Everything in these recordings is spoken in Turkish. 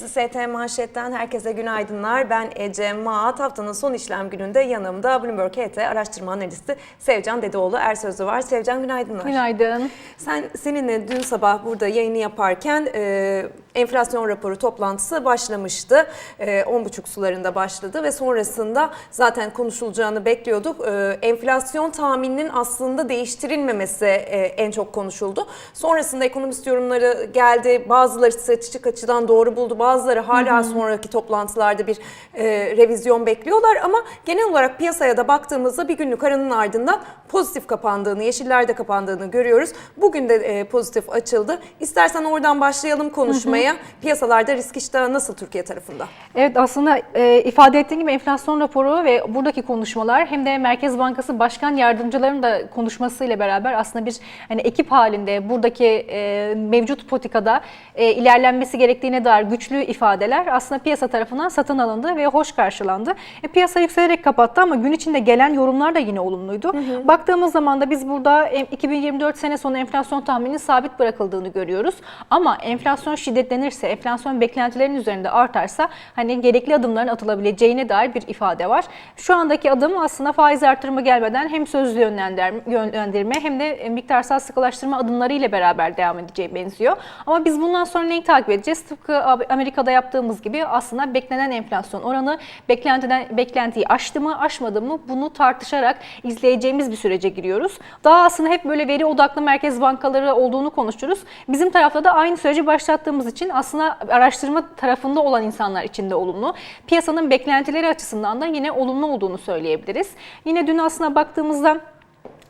Bizi ST Manşet'ten herkese günaydınlar. Ben Ece Maat. Haftanın son işlem gününde yanımda Bloomberg HT araştırma analisti Sevcan Dedeoğlu Ersözlü var. Sevcan günaydınlar. Günaydın. Sen seninle dün sabah burada yayını yaparken e, enflasyon raporu toplantısı başlamıştı. E, 10.30 sularında başladı ve sonrasında zaten konuşulacağını bekliyorduk. E, enflasyon tahmininin aslında değiştirilmemesi e, en çok konuşuldu. Sonrasında ekonomist yorumları geldi. Bazıları stratejik açıdan doğru buldu. Bazıları hala sonraki toplantılarda bir e, revizyon bekliyorlar ama genel olarak piyasaya da baktığımızda bir günlük aranın ardından pozitif kapandığını, yeşillerde kapandığını görüyoruz. Bugün de e, pozitif açıldı. İstersen oradan başlayalım konuşmaya. Piyasalarda risk iştahı nasıl Türkiye tarafında? Evet aslında e, ifade ettiğim gibi enflasyon raporu ve buradaki konuşmalar hem de Merkez Bankası Başkan Yardımcılarının da konuşmasıyla beraber aslında bir hani ekip halinde buradaki e, mevcut politikada e, ilerlenmesi gerektiğine dair güçlü ifadeler aslında piyasa tarafından satın alındı ve hoş karşılandı. E, piyasa yükselerek kapattı ama gün içinde gelen yorumlar da yine olumluydu. Baktığımız zaman da biz burada e, 2024 sene sonu enflasyon tahmininin sabit bırakıldığını görüyoruz. Ama enflasyon şiddetlenirse, enflasyon beklentilerin üzerinde artarsa hani gerekli adımların atılabileceğine dair bir ifade var. Şu andaki adım aslında faiz artırımı gelmeden hem sözlü yönlendirme, yönlendirme hem de e, miktarsal sıkılaştırma adımları ile beraber devam edeceği benziyor. Ama biz bundan sonra neyi takip edeceğiz? Tıpkı Amerika'da yaptığımız gibi aslında beklenen enflasyon oranı beklentiden beklentiyi aştı mı, aşmadı mı bunu tartışarak izleyeceğimiz bir sürece giriyoruz. Daha aslında hep böyle veri odaklı merkez bankaları olduğunu konuşuruz. Bizim tarafta da aynı süreci başlattığımız için aslında araştırma tarafında olan insanlar için de olumlu. Piyasanın beklentileri açısından da yine olumlu olduğunu söyleyebiliriz. Yine dün aslında baktığımızda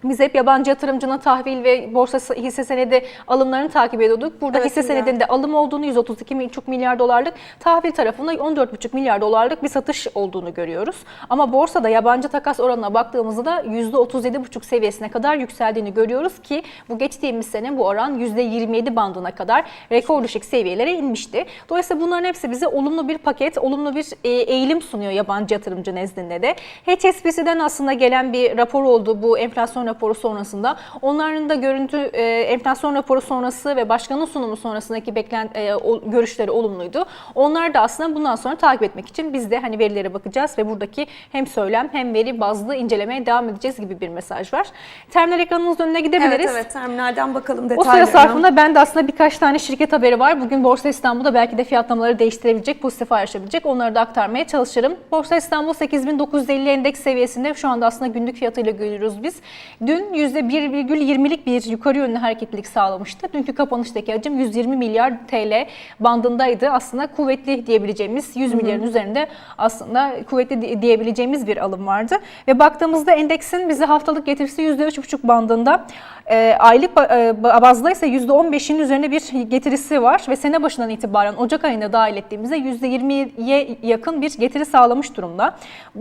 biz hep yabancı yatırımcının tahvil ve borsa hisse senedi alımlarını takip ediyorduk. Burada Evet, hisse güzel. senedinde alım olduğunu 132,5 milyar dolarlık, tahvil tarafında 14,5 milyar dolarlık bir satış olduğunu görüyoruz. Ama borsada yabancı takas oranına baktığımızda da %37,5 seviyesine kadar yükseldiğini görüyoruz ki bu geçtiğimiz sene bu oran %27 bandına kadar rekor düşük seviyelere inmişti. Dolayısıyla bunların hepsi bize olumlu bir paket, olumlu bir e, eğilim sunuyor yabancı yatırımcı nezdinde de. HSBC'den aslında gelen bir rapor oldu bu enflasyon raporu sonrasında. Onların da görüntü e, enflasyon raporu sonrası ve başkanın sunumu sonrasındaki beklent e, o- görüşleri olumluydu. Onlar da aslında bundan sonra takip etmek için biz de hani verilere bakacağız ve buradaki hem söylem hem veri bazlı incelemeye devam edeceğiz gibi bir mesaj var. Terminal ekranımızın önüne gidebiliriz. Evet evet terminalden bakalım O detaylarına. süre zarfında ben de aslında birkaç tane şirket haberi var. Bugün Borsa İstanbul'da belki de fiyatlamaları değiştirebilecek, pozitif ayrışabilecek. Onları da aktarmaya çalışırım. Borsa İstanbul 8950 endeks seviyesinde şu anda aslında günlük fiyatıyla görüyoruz biz. Dün %1,20'lik bir yukarı yönlü hareketlilik sağlamıştı. Dünkü kapanıştaki hacim 120 milyar TL bandındaydı. Aslında kuvvetli diyebileceğimiz 100 milyarın üzerinde aslında kuvvetli di- diyebileceğimiz bir alım vardı. Ve baktığımızda endeksin bize haftalık getirisi %3,5 bandında. E, aylık e, ba- bazda ise %15'in üzerinde bir getirisi var ve sene başından itibaren Ocak ayında dahil ettiğimizde %20'ye yakın bir getiri sağlamış durumda.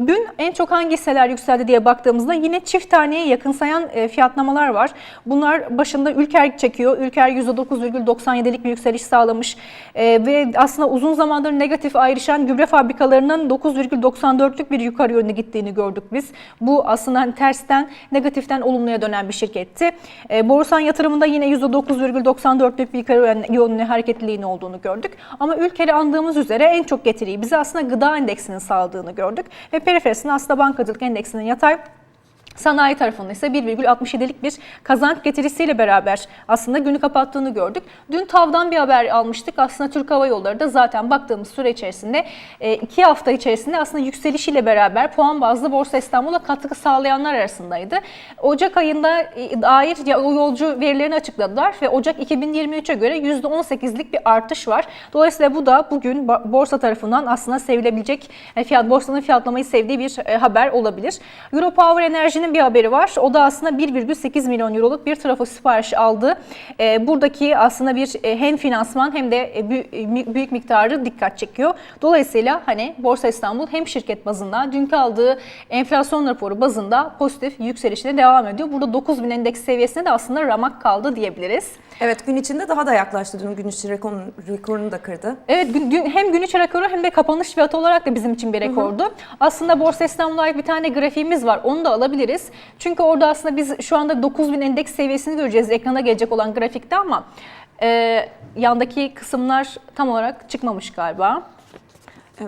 Dün en çok hangi hisseler yükseldi diye baktığımızda yine çift taneye yakınsayan e, fiyatlamalar var. Bunlar başında Ülker çekiyor. Ülker %9,97'lik bir yükseliş sağlamış E, ve aslında uzun zamandır negatif ayrışan gübre fabrikalarının 9,94'lük bir yukarı yönlü gittiğini gördük biz. Bu aslında hani tersten negatiften olumluya dönen bir şirketti. E, Borusan yatırımında yine %9,94'lük bir yönlü hareketliliğin olduğunu gördük. Ama ülkeli andığımız üzere en çok getiriyi bize aslında gıda endeksinin sağladığını gördük. Ve periferisinde aslında bankacılık endeksinin yatay Sanayi tarafında ise 1,67'lik bir kazanç getirisiyle beraber aslında günü kapattığını gördük. Dün TAV'dan bir haber almıştık. Aslında Türk Hava Yolları da zaten baktığımız süre içerisinde e, iki hafta içerisinde aslında yükselişiyle beraber puan bazlı Borsa İstanbul'a katkı sağlayanlar arasındaydı. Ocak ayında e, dair yolcu verilerini açıkladılar ve Ocak 2023'e göre %18'lik bir artış var. Dolayısıyla bu da bugün borsa tarafından aslında sevilebilecek e, fiyat borsanın fiyatlamayı sevdiği bir haber olabilir. Europower Enerji'nin bir haberi var. O da aslında 1,8 milyon euroluk bir trafo siparişi aldı. E, buradaki aslında bir e, hem finansman hem de e, e, büyük miktarı dikkat çekiyor. Dolayısıyla hani Borsa İstanbul hem şirket bazında dünkü aldığı enflasyon raporu bazında pozitif yükselişine devam ediyor. Burada 9000 endeks seviyesine de aslında ramak kaldı diyebiliriz. Evet gün içinde daha da yaklaştı. Dün gün içi rekorunu, rekorunu da kırdı. Evet gün, dün hem gün içi rekoru hem de kapanış fiyatı olarak da bizim için bir rekordu. Aslında Borsa İstanbul'a ait bir tane grafiğimiz var. Onu da alabiliriz. Çünkü orada aslında biz şu anda 9000 endeks seviyesini göreceğiz ekrana gelecek olan grafikte ama Ee, yandaki kısımlar tam olarak çıkmamış galiba.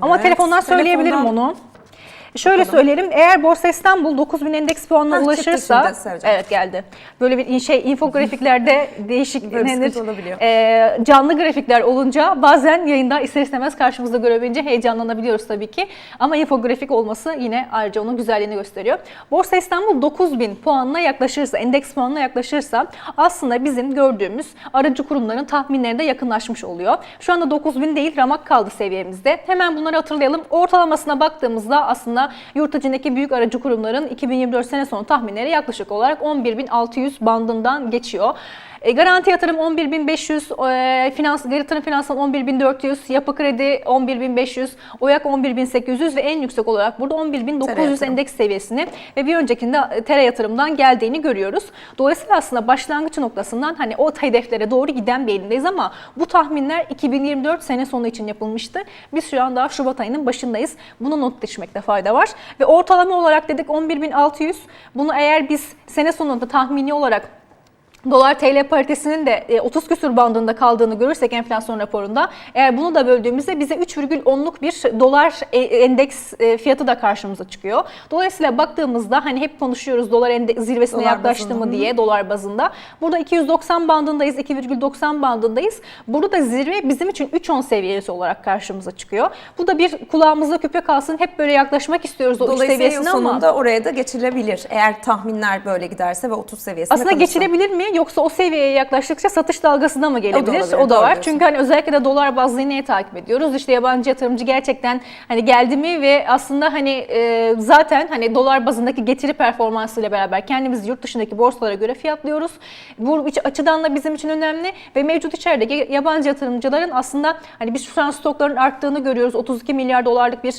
Ama Evet, telefondan söyleyebilirim telefondan- onu. Şöyle söyleyelim, eğer Borsa İstanbul 9000 endeks puanına çıktı ulaşırsa, evet geldi. Böyle bir şey infografiklerde değişik olabiliyor. Ee, canlı grafikler olunca bazen yayında ister istemez karşımızda görebilince heyecanlanabiliyoruz tabii ki. Ama infografik olması yine ayrıca onun güzelliğini gösteriyor. Borsa İstanbul 9000 puanına yaklaşırsa, endeks puanına yaklaşırsa aslında bizim gördüğümüz aracı kurumların tahminlerine yakınlaşmış oluyor. Şu anda 9000 değil ramak kaldı seviyemizde. Hemen bunları hatırlayalım. Ortalamasına baktığımızda aslında yurt içindeki büyük aracı kurumların 2024 sene sonu tahminleri yaklaşık olarak 11.600 bandından geçiyor. E, garanti yatırım 11.500, e, finans, yatırım finansal 11.400, yapı kredi 11.500, oyak 11.800 ve en yüksek olarak burada 11.900 yatırım. endeks seviyesini ve bir öncekinde e, tere yatırımdan geldiğini görüyoruz. Dolayısıyla aslında başlangıç noktasından hani o hedeflere doğru giden bir elindeyiz ama bu tahminler 2024 sene sonu için yapılmıştı. Biz şu an daha Şubat ayının başındayız. Bunu not düşmekte fayda var. Ve ortalama olarak dedik 11.600. Bunu eğer biz sene sonunda tahmini olarak Dolar TL paritesinin de e, 30 küsur bandında kaldığını görürsek enflasyon raporunda eğer bunu da böldüğümüzde bize 3,10'luk bir dolar e, endeks e, fiyatı da karşımıza çıkıyor. Dolayısıyla baktığımızda hani hep konuşuyoruz dolar ende- zirvesine Dolar yaklaştı bazında, mı diye dolar bazında. Burada 290 bandındayız, 2,90 bandındayız. Burada da zirve bizim için 3.10 seviyesi olarak karşımıza çıkıyor. Bu da bir kulağımızda küpe kalsın. Hep böyle yaklaşmak istiyoruz o üç Dolayısıyla yıl seviyesine ama sonunda oraya da geçilebilir. Eğer tahminler böyle giderse ve 30 seviyesine Aslında kalırsa. geçilebilir mi yoksa o seviyeye yaklaştıkça satış dalgasına mı gelebilir? olabilir, O da, doğru var. diyorsun. Çünkü hani özellikle de dolar bazlı neyi takip ediyoruz? İşte yabancı yatırımcı gerçekten hani geldi mi ve aslında hani e, zaten hani dolar bazındaki getiri performansıyla beraber kendimizi yurt dışındaki borsalara göre fiyatlıyoruz. Bu açıdan da bizim için önemli ve mevcut içerideki yabancı yatırımcıların aslında hani biz şu an stokların arttığını görüyoruz. 32 milyar dolarlık bir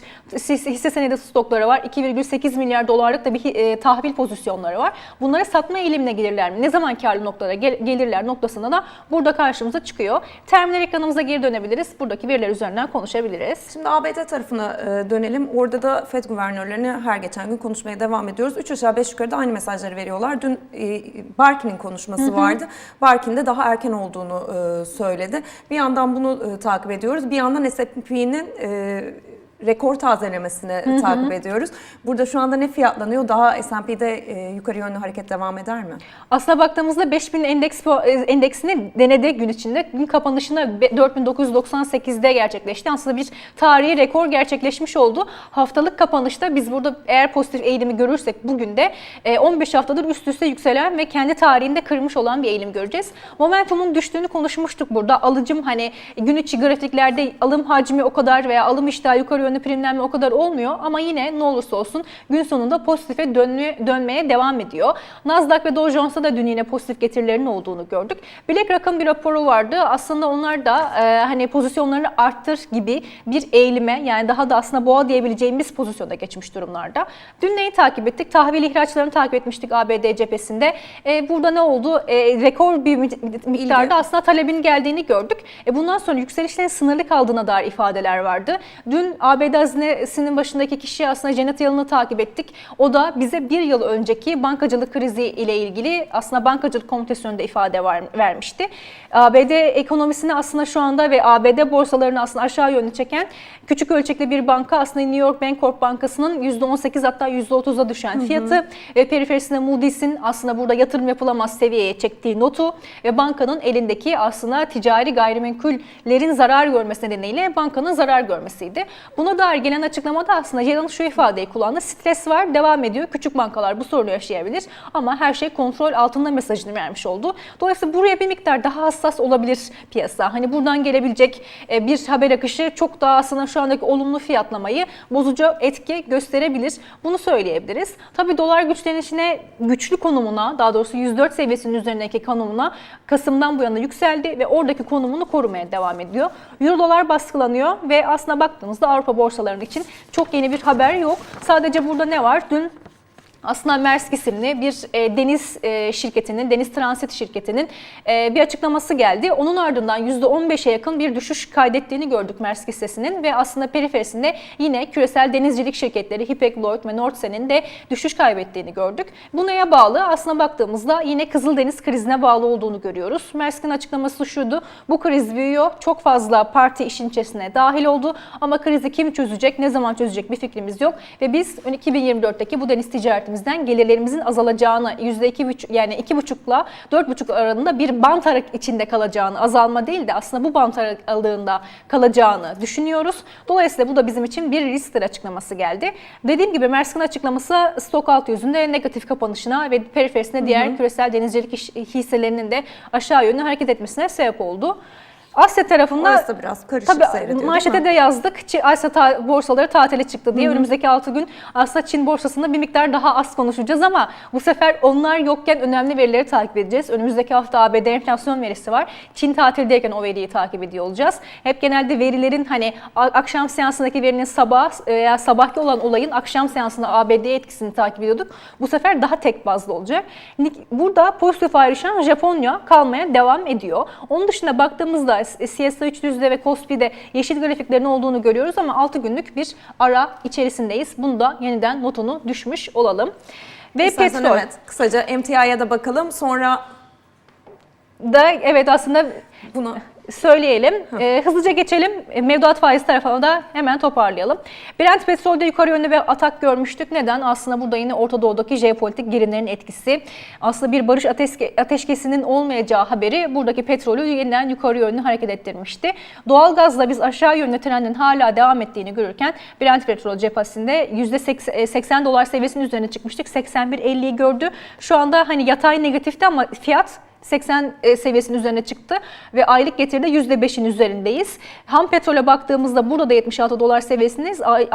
hisse senedi stokları var. 2,8 milyar dolarlık da bir e, tahvil pozisyonları var. Bunları satma eğilimine gelirler mi? Ne zaman karlı noktalara gel- gelirler noktasında da burada karşımıza çıkıyor. Terminal ekranımıza geri dönebiliriz. Buradaki veriler üzerinden konuşabiliriz. Şimdi ABD tarafına e, dönelim. Orada da FED guvernörlerini her geçen gün konuşmaya devam ediyoruz. 3 aşağı 5 yukarı da aynı mesajları veriyorlar. Dün e, Barkin'in konuşması vardı. Barkin de daha erken olduğunu e, söyledi. Bir yandan bunu takip ediyoruz. Bir yandan S&P'nin rekor tazelemesini takip ediyoruz. Burada şu anda ne fiyatlanıyor? Daha S&P'de e, yukarı yönlü hareket devam eder mi? Aslına baktığımızda 5000 endeks e, endeksini denedi gün içinde. Gün kapanışında be- 4998'de gerçekleşti. Aslında bir tarihi rekor gerçekleşmiş oldu. Haftalık kapanışta biz burada eğer pozitif eğilimi görürsek bugün de e, 15 haftadır üst üste yükselen ve kendi tarihinde kırmış olan bir eğilim göreceğiz. Momentumun düştüğünü konuşmuştuk burada. Alıcım hani gün içi grafiklerde alım hacmi o kadar veya alım iştahı yukarı yönlü primlenme o kadar olmuyor ama yine ne olursa olsun gün sonunda pozitife dönmeye, dönmeye devam ediyor. Nasdaq ve Dow Jones'ta da dün yine pozitif getirilerinin olduğunu gördük. BlackRock'ın bir raporu vardı. Aslında onlar da e, hani pozisyonlarını arttır gibi bir eğilime yani daha da aslında boğa diyebileceğimiz pozisyonda geçmiş durumlarda. Dün neyi takip ettik? Tahvil ihraçlarını takip etmiştik ABD cephesinde. E, burada ne oldu? E, rekor bir mi- miktarda aslında talebin geldiğini gördük. E, bundan sonra yükselişlerin sınırlı kaldığına dair ifadeler vardı. Dün ABD hazinesinin başındaki kişi aslında Janet Yellen'ı takip ettik. O da bize bir yıl önceki bankacılık krizi ile ilgili aslında bankacılık komitesi önünde ifade vermişti. ABD ekonomisini aslında şu anda ve ABD borsalarını aslında aşağı yönlü çeken küçük ölçekli bir banka aslında New York Bancorp Bankası'nın %18 hatta %30'a düşen fiyatı ve periferisinde Moody's'in aslında burada yatırım yapılamaz seviyeye çektiği notu ve bankanın elindeki aslında ticari gayrimenkullerin zarar görmesi nedeniyle bankanın zarar görmesiydi. Buna dair gelen açıklamada aslında Yellen şu ifadeyi kullandı. Stres var, devam ediyor. Küçük bankalar bu sorunu yaşayabilir ama her şey kontrol altında mesajını vermiş oldu. Dolayısıyla buraya bir miktar daha hassas olabilir piyasa. Hani buradan gelebilecek e, bir haber akışı çok daha aslında şu andaki olumlu fiyatlamayı bozucu etki gösterebilir. Bunu söyleyebiliriz. Tabii dolar güçlenişine, güçlü konumuna, daha doğrusu 104 seviyesinin üzerindeki konumuna Kasım'dan bu yana yükseldi ve oradaki konumunu korumaya devam ediyor. Euro dolar baskılanıyor ve aslında baktığımızda Avrupa borsalarının için çok yeni bir haber yok. Sadece burada ne var? Dün aslında Maersk isimli bir e, deniz e, şirketinin, deniz transit şirketinin e, bir açıklaması geldi. Onun ardından %15'e yakın bir düşüş kaydettiğini gördük Maersk hissesinin ve aslında periferisinde yine küresel denizcilik şirketleri Hapag-Lloyd ve Nordsee'nin de düşüş kaybettiğini gördük. Bu neye bağlı? Aslında baktığımızda yine Kızıldeniz krizine bağlı olduğunu görüyoruz. Maersk'in açıklaması şuydu. Bu kriz büyüyor. Çok fazla parti işin içerisine dahil oldu ama krizi kim çözecek, ne zaman çözecek bir fikrimiz yok ve biz 2024'teki bu deniz ticaretimizden gelirlerimizin azalacağını %2,5 yani 2,5'la 4,5 aralığında bir bant içinde kalacağını, azalma değil de aslında bu bant aralığında kalacağını düşünüyoruz. Dolayısıyla bu da bizim için bir risktir açıklaması geldi. Dediğim gibi Maersk'in açıklaması stok alt yüzünde negatif kapanışına ve periferisinde diğer küresel denizcilik hisselerinin de aşağı yönlü hareket etmesine sebep oldu. Asya tarafında Orası biraz karışık Tabii manşete de yazdık. Asya ta- borsaları tatile çıktı diye. Önümüzdeki 6 gün aslında Çin borsasında bir miktar daha az konuşacağız ama bu sefer onlar yokken önemli verileri takip edeceğiz. Önümüzdeki hafta ABD enflasyon verisi var. Çin tatildeyken o veriyi takip ediyor olacağız. Hep genelde verilerin hani akşam seansındaki verinin sabah veya sabahki olan olayın akşam seansında ABD etkisini takip ediyorduk. Bu sefer daha tek bazlı olacak. Burada pozitif ayrışan Japonya kalmaya devam ediyor. Onun dışında baktığımızda CSI 300'de ve Kospi'de yeşil grafiklerin olduğunu görüyoruz ama 6 günlük bir ara içerisindeyiz. Bunu da yeniden notunu düşmüş olalım. Ve İstersen petrol evet kısaca MTI'ye da bakalım. Sonra da evet aslında bunu söyleyelim. Ee, hızlıca geçelim. E, Mevduat faizi tarafına da hemen toparlayalım. Brent petrolde yukarı yönlü bir atak görmüştük. Neden? Aslında burada yine Orta Doğu'daki jeopolitik gerilimlerin etkisi. Aslında bir barış ateşke, ateşkesinin olmayacağı haberi buradaki petrolü yeniden yukarı yönlü hareket ettirmişti. Doğalgazla biz aşağı yönlü trendin hala devam ettiğini görürken Brent petrol cephesinde %80 dolar seviyesinin üzerine çıkmıştık. 81.50'yi gördü. Şu anda hani yatay negatifti ama fiyat 80 e, seviyesinin üzerine çıktı ve aylık getiride %5'in üzerindeyiz. Ham petrole baktığımızda burada da 76 dolar seviyesindeyiz. Ay,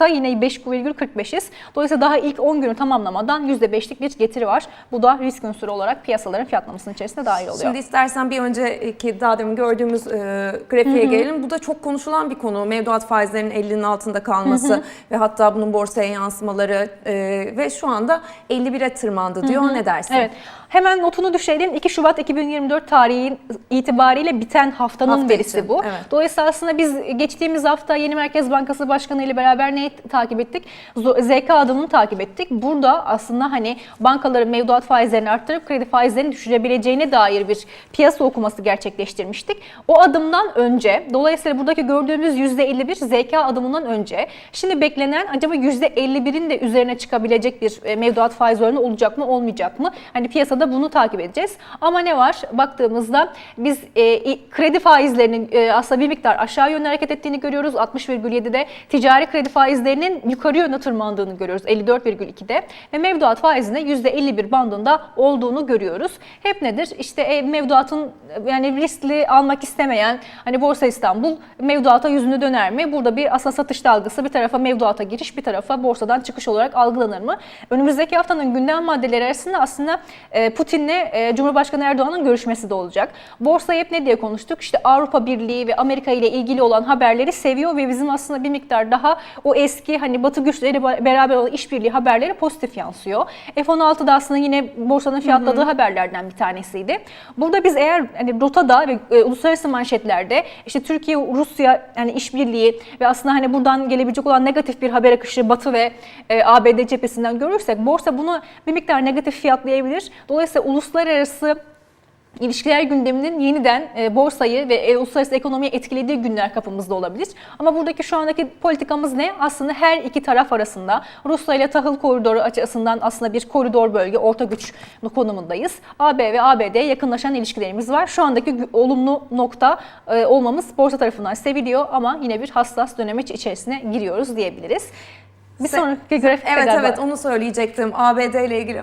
aylıkta yine 5,45'iz. Dolayısıyla daha ilk 10 günü tamamlamadan %5'lik bir getiri var. Bu da risk unsuru olarak piyasaların fiyatlamasının içerisine dahil oluyor. Şimdi istersen bir önceki daha demin gördüğümüz e, grafiğe gelelim. Bu da çok konuşulan bir konu. Mevduat faizlerinin 50'nin altında kalması ve hatta bunun borsaya yansımaları e, ve şu anda 51'e tırmandı diyor. Ne dersin? Evet. Hemen notunu düşelim. 2 Şubat 2024 tarihi itibariyle biten haftanın Hafta verisi için, bu. evet. Dolayısıyla aslında biz geçtiğimiz hafta Yeni Merkez Bankası Başkanı ile beraber neyi takip ettik? ZK adımını takip ettik. Burada aslında hani bankaların mevduat faizlerini arttırıp kredi faizlerini düşürebileceğine dair bir piyasa okuması gerçekleştirmiştik. O adımdan önce, dolayısıyla buradaki gördüğümüz %51 ZK adımından önce, şimdi beklenen acaba %51'in de üzerine çıkabilecek bir e, mevduat faiz oranı olacak mı, olmayacak mı? Hani piyasada bunu takip edeceğiz. Ama ne var? Baktığımızda biz e, kredi faizlerinin e, aslında bir miktar aşağı yönlü hareket ettiğini görüyoruz. 60,7'de ticari kredi faizlerinin yukarı yönde tırmandığını görüyoruz. 54,2'de ve mevduat faizinde %51 bandında olduğunu görüyoruz. Hep nedir? İşte e, mevduatın e, yani riskli almak istemeyen hani Borsa İstanbul mevduata yüzünü döner mi? Burada bir aslında satış dalgası bir tarafa mevduata giriş bir tarafa borsadan çıkış olarak algılanır mı? Önümüzdeki haftanın gündem maddeleri arasında aslında e, Putin'le Cumhurbaşkanı Erdoğan'ın görüşmesi de olacak. Borsayı hep ne diye konuştuk? İşte Avrupa Birliği ve Amerika ile ilgili olan haberleri seviyor ve bizim aslında bir miktar daha o eski hani Batı güçleri beraber olan işbirliği haberleri pozitif yansıyor. F-16 da aslında yine borsanın fiyatladığı haberlerden bir tanesiydi. Burada biz eğer hani rotada ve e, uluslararası manşetlerde işte Türkiye Rusya yani işbirliği ve aslında hani buradan gelebilecek olan negatif bir haber akışı Batı ve e, ABD cephesinden görürsek borsa bunu bir miktar negatif fiyatlayabilir. Dolayısıyla uluslararası İlişkiler gündeminin yeniden e, borsayı ve e, uluslararası ekonomiyi etkilediği günler kapımızda olabilir. Ama buradaki şu andaki politikamız ne? Aslında her iki taraf arasında Rusya ile tahıl koridoru açısından aslında bir koridor bölge, orta güç konumundayız. AB ve ABD'ye yakınlaşan ilişkilerimiz var. Şu andaki olumlu nokta e, olmamız borsa tarafından seviliyor ama yine bir hassas dönemeç içerisine giriyoruz diyebiliriz. Bir sonraki grafikte Evet galiba. evet onu söyleyecektim. ABD ile ilgili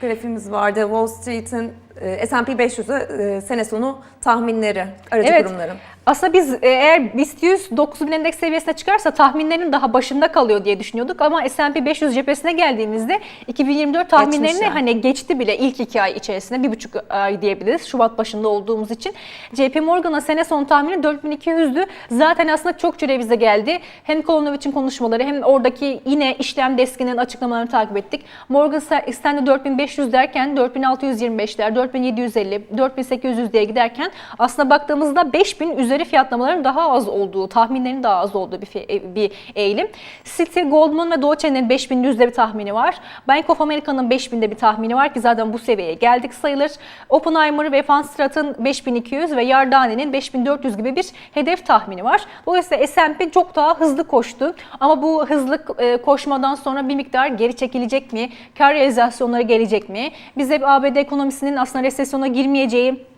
grafimiz vardı. Wall Street'in S&P 500'ü e, sene sonu tahminleri aracı Evet. kurumların. Aslında biz e, eğer BIST 100 9000 endeks seviyesine çıkarsa tahminlerin daha başında kalıyor diye düşünüyorduk ama S&P 500 cephesine geldiğimizde 2024 tahminlerini yani. hani geçti bile ilk iki ay içerisinde bir buçuk ay diyebiliriz Şubat başında olduğumuz için. JP Morgan'a sene sonu tahmini 4200'dü. Zaten aslında çokça revize geldi. Hem Kolonovic'in konuşmaları hem oradaki yine işlem deskinin açıklamalarını takip ettik. Morgan Stanley 4500 derken 4625'ler, 4750, 4800 diye giderken aslında baktığımızda 5000 üzeri fiyatlamaların daha az olduğu, tahminlerin daha az olduğu bir, fi- bir eğilim. Citi, Goldman ve Deutsche'nin 5000'in üzeri tahmini var. Bank of America'nın 5000'de bir tahmini var ki zaten bu seviyeye geldik sayılır. Oppenheimer ve Van Strat'ın 5200 ve Yardani'nin 5400 gibi bir hedef tahmini var. Dolayısıyla S&P çok daha hızlı koştu. Ama bu hızlı e, koşmadan sonra bir miktar geri çekilecek mi? Kar realizasyonları gelecek mi? Biz hep ABD ekonomisinin aslında resesyona girmeyeceği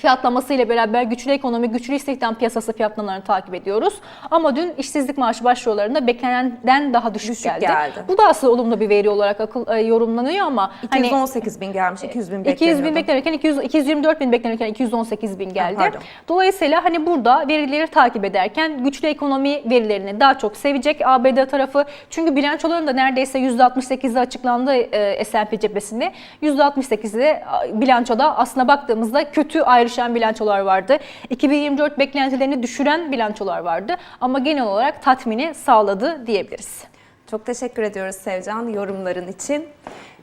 fiyatlamasıyla beraber güçlü ekonomi, güçlü istihdam piyasası fiyatlamalarını takip ediyoruz. Ama dün işsizlik maaşı başvurularında beklenenden daha düşük, Düşük geldi. geldi. Bu da aslında olumlu bir veri olarak akıl, e, yorumlanıyor ama hani 218 bin gelmiş, 200 bin 200 bin bekleniyordu. beklenirken 200, 224 bin beklenirken 218 bin geldi. pardon. Dolayısıyla hani burada verileri takip ederken güçlü ekonomi verilerini daha çok sevecek ABD tarafı. Çünkü bilançoların da neredeyse %68'de açıklandı e, S&P cephesinde. %68'de bilançoda aslında baktığımızda kötü ayrışan bilançolar vardı. 2024 beklentilerini düşüren bilançolar vardı. Ama genel olarak tatmini sağladı diyebiliriz. Çok teşekkür ediyoruz Sevcan yorumların için.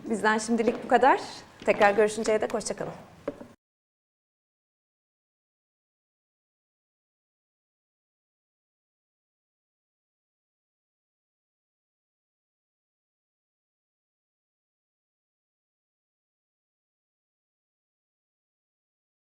Bizden şimdilik bu kadar. Tekrar görüşünceye dek hoşçakalın.